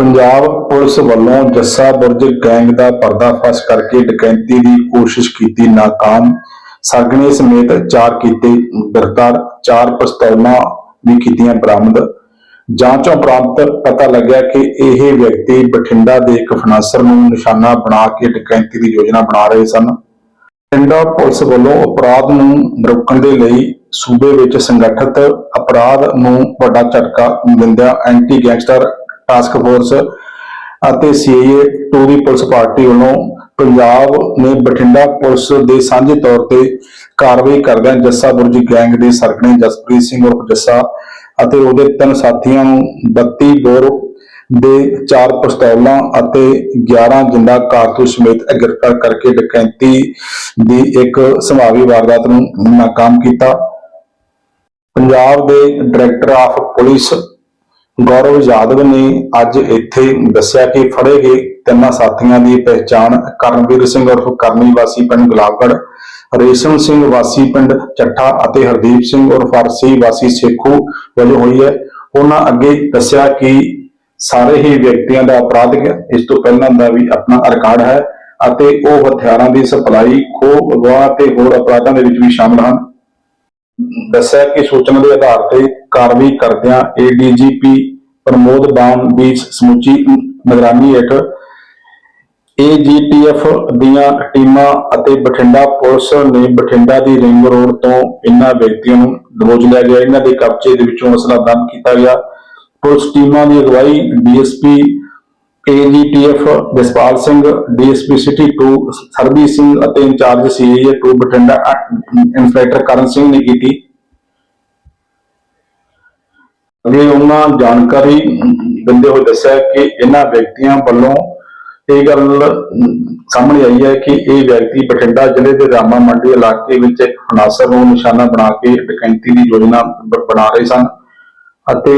Punjab police ਵੱਲੋਂ ਜੱਸਾ ਬੁਰਜ gang ਦਾ ਪਰਦਾਫਾਸ਼ ਕਰਕੇ ਡਕੈਤੀ ਦੀ ਕੋਸ਼ਿਸ਼ ਕੀਤੀ ਨਾਕਾਮ। ਸਰਗਨੇ ਸਮੇਤ ਚਾਰ ਕੀਤੇ ਗ੍ਰਿਫਤਾਰ, ਚਾਰ ਪਿਸਤੌਲਾਂ ਵੀ ਕੀਤੀਆਂ ਬਰਾਮਦ। ਜਾਂਚੋਂ ਉਪਰੰਤ ਪਤਾ ਲੱਗਿਆ ਕਿ ਇਹ ਵਿਅਕਤੀ ਬਠਿੰਡਾ ਦੇ ਇੱਕ ਫਨਾਸਰ ਨੂੰ ਨਿਸ਼ਾਨਾ ਬਣਾ ਕੇ ਡਕੈਤੀ ਦੀ ਯੋਜਨਾ ਬਣਾ ਰਹੇ ਸਨ। ਬਠਿੰਡਾ ਪੁਲਿਸ ਵੱਲੋਂ ਅਪਰਾਧ ਨੂੰ ਰੋਕਣ ਦੇ ਲਈ ਸੂਬੇ ਵਿੱਚ ਸੰਗਠਿਤ ਅਪਰਾਧ ਨੂੰ ਵੱਡਾ ਝਟਕਾ ਦਿੰਦਿਆਂ ਐਂਟੀ ਗੈਂਗਸਟਰ ਟਾਸਕ ਫੋਰਸ ਅਤੇ ਸੀਏ 2 ਦੀ ਪੁਲਿਸ ਪਾਰਟੀ ਵੱਲੋਂ ਪੰਜਾਬ ਨੇ ਬਠਿੰਡਾ ਪੁਲਿਸ ਦੇ ਸਾਂਝੇ ਤੌਰ ਤੇ ਕਾਰਵਾਈ ਕਰਦਿਆਂ ਜੱਸਾ ਬੁਰਜ ਗੈਂਗ ਦੇ ਸਰਗਨੇ ਜਸਪ੍ਰੀਤ ਸਿੰਘ ਉਰਫ ਜੱਸਾ ਅਤੇ ਉਹਦੇ ਤਿੰਨ ਸਾਥੀਆਂ ਨੂੰ 32 ਬੋਰ ਦੇ ਚਾਰ ਪਿਸਤੌਲਾਂ ਅਤੇ 11 ਜਿੰਦਾ ਕਾਰਤੂਸ ਸਮੇਤ ਗ੍ਰਿਫਤਾਰ ਕਰਕੇ ਡਕੈਂਤੀ ਦੀ ਇੱਕ ਸੰਭਾਵੀ ਵਾਰਦਾਤ ਨੂੰ ਨਾਕਾਮ ਕੀਤਾ। ਪੰਜਾਬ ਦੇ director of police Gaurav Yadav ਨੇ ਅੱਜ ਇੱਥੇ ਦੱਸਿਆ ਕਿ ਫੜੇ ਗਏ ਤਿੰਨਾਂ ਸਾਥੀਆਂ ਦੀ ਪਹਿਚਾਣ ਕਰਨਵੀਰ ਸਿੰਘ ਉਰਫ ਕਰਨੀ ਵਾਸੀ ਪਿੰਡ ਗੁਲਾਬਗੜ੍ਹ, ਰੇਸ਼ਮ ਸਿੰਘ ਵਾਸੀ ਪਿੰਡ ਚੱਠਾ ਅਤੇ ਹਰਦੀਪ ਸਿੰਘ ਉਰਫ ਅਰਸੀ ਵਾਸੀ ਸੇਖੂ ਵਜੋਂ ਹੋਈ ਹੈ। ਉਹਨਾਂ ਅੱਗੇ ਦੱਸਿਆ ਕਿ ਸਾਰੇ ਹੀ ਵਿਅਕਤੀਆਂ ਦਾ ਅਪਰਾਧਿਕ ਇਸ ਤੋਂ ਪਹਿਲਾਂ ਦਾ ਵੀ ਆਪਣਾ ਰਿਕਾਰਡ ਹੈ ਅਤੇ ਉਹ ਹਥਿਆਰਾਂ ਦੀ ਸਪਲਾਈ, ਖੋਹ ਅਗਵਾ ਤੇ ਹੋਰ ਅਪਰਾਧਾਂ ਦੇ ਵਿੱਚ ਵੀ ਸ਼ਾਮਲ ਹਨ। ਦੱਸਿਆ ਕਿ ਸੂਚਨਾ ਦੇ ਆਧਾਰ ਤੇ ਕਾਰਵਾਈ ਕਰਦਿਆਂ ਏਡੀਜੀਪੀ ਪ੍ਰਮੋਦ ਬਾਮ ਦੀ ਸਮੁੱਚੀ ਨਿਗਰਾਨੀ ਹੇਠ ਏਜੀਟੀਐਫ ਦੀਆਂ ਟੀਮਾਂ ਅਤੇ ਬਠਿੰਡਾ ਪੁਲਿਸ ਨੇ ਬਠਿੰਡਾ ਦੀ ਰਿੰਗ ਰੋਡ ਤੋਂ ਇਹਨਾਂ ਵਿਅਕਤੀਆਂ ਨੂੰ ਦਬੋਚ ਲਿਆ ਗਿਆ। ਇਹਨਾਂ ਦੇ ਕਬਜ਼ੇ ਦੇ ਵਿੱਚੋਂ ਅਸਲਾ ਬਰਾਮਦ ਕੀਤਾ ਗਿਆ। ਪੁਲਿਸ ਟੀਮਾਂ ਦੀ ਅਗਵਾਈ DSP AGTF Jaspal Singh DSP city 2 Sarbi Singh ਅਤੇ ਇੰਚਾਰਜ ਸੀਏ 2 ਬਠਿੰਡਾ ਇੰਸਪੈਕਟਰ ਕਰਨ ਸਿੰਘ ਨੇ ਕੀਤੀ। ਅੱਗੇ ਉਹਨਾਂ ਜਾਣਕਾਰੀ ਦਿੰਦੇ ਹੋਏ ਦੱਸਿਆ ਕਿ ਇਹਨਾਂ ਵਿਅਕਤੀਆਂ ਵੱਲੋਂ ਇਹ ਗੱਲ ਸਾਹਮਣੇ ਆਈ ਹੈ ਕਿ ਇਹ ਵਿਅਕਤੀ ਬਠਿੰਡਾ ਜ਼ਿਲ੍ਹੇ ਦੇ ਰਾਮਾ ਮੰਡੀ ਇਲਾਕੇ ਵਿੱਚ ਇੱਕ ਫਨਾਸਰ ਨੂੰ ਨਿਸ਼ਾਨਾ ਬਣਾ ਕੇ ਡਕੈਤੀ ਦੀ ਯੋਜਨਾ ਬ- ਬਣਾ ਰਹੇ ਸਨ ਅਤੇ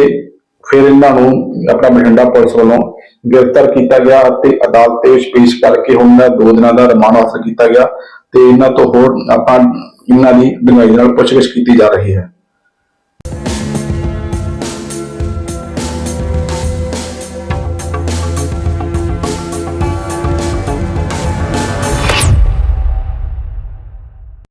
ਫਿਰ ਇਹਨਾਂ ਨੂੰ ਆਪਣਾ ਬਠਿੰਡਾ ਪੁਲਿਸ ਵੱਲੋਂ ਗ੍ਰਿਫਤਾਰ ਕੀਤਾ ਗਿਆ ਅਤੇ ਅਦਾਲਤ ਦੇ ਵਿੱਚ ਪੇਸ਼ ਕਰਕੇ ਹੁਣ ਇਹਨਾਂ ਦੋ ਦਿਨਾਂ ਦਾ ਰਿਮਾਂਡ ਹਾਸਲ ਕੀਤਾ ਗਿਆ ਤੇ ਇਹਨਾਂ ਤੋਂ ਹੋਰ ਆਪਾਂ ਇਹਨਾਂ ਦੀ ਡੂੰਘਾਈ ਨਾਲ ਪੁੱਛਗਿੱਛ ਕੀਤੀ ਜਾ ਰਹੀ ਹੈ।